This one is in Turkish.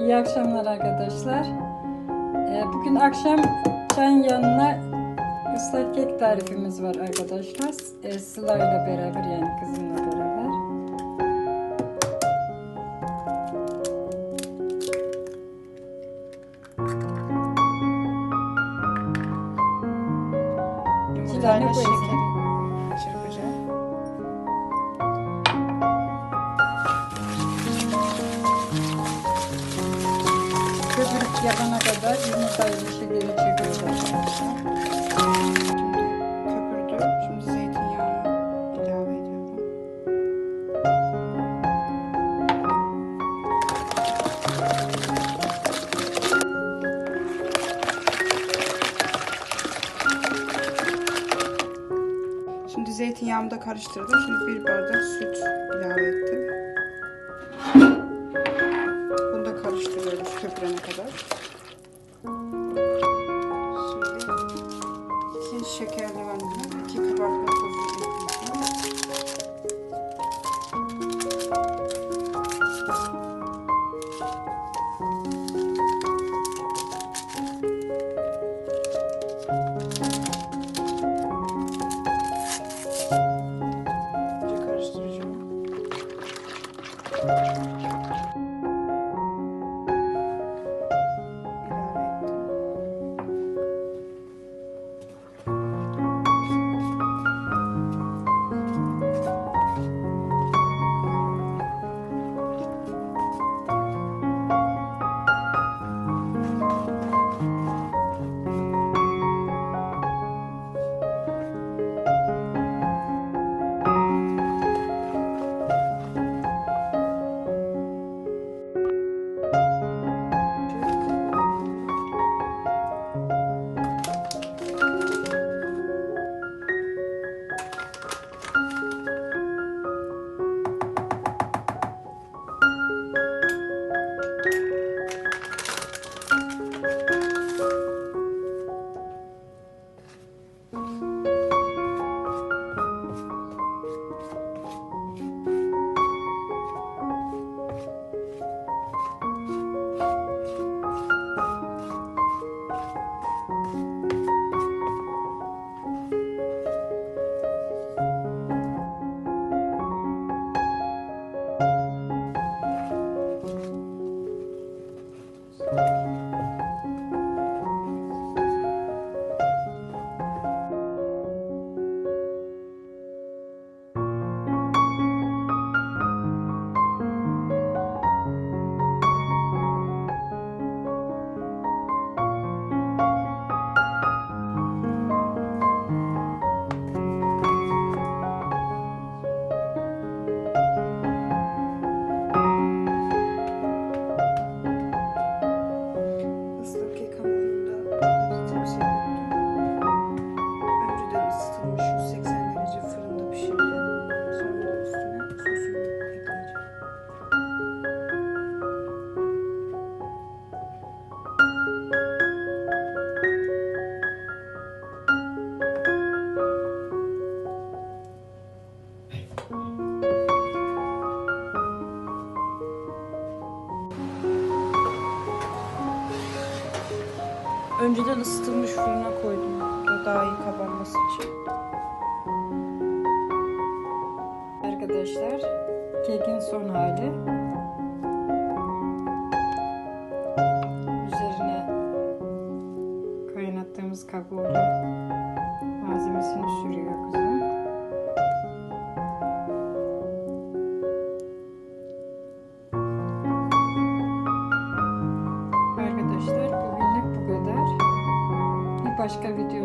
İyi akşamlar arkadaşlar. Ee, Bugün akşam çayın yanına ıslak kek tarifimiz var arkadaşlar. Ee, Sıla ile beraber yani kızımla beraber. Yumurtayla koyacağım. Yapana kadar yumurtayı bu şekilde çekiyoruz arkadaşlar. Köpürdü. Şimdi zeytinyağını ilave ediyorum. Şimdi zeytinyağımı da karıştırdım. Şimdi bir bardak süt ilave ettim. Що треба наказати? Önceden ısıtılmış fırına koydum. Daha iyi kabarması için. Arkadaşlar kekin son hali. Üzerine kaynattığımız kabuğuyla malzemesini sürüyor kızım. Başka video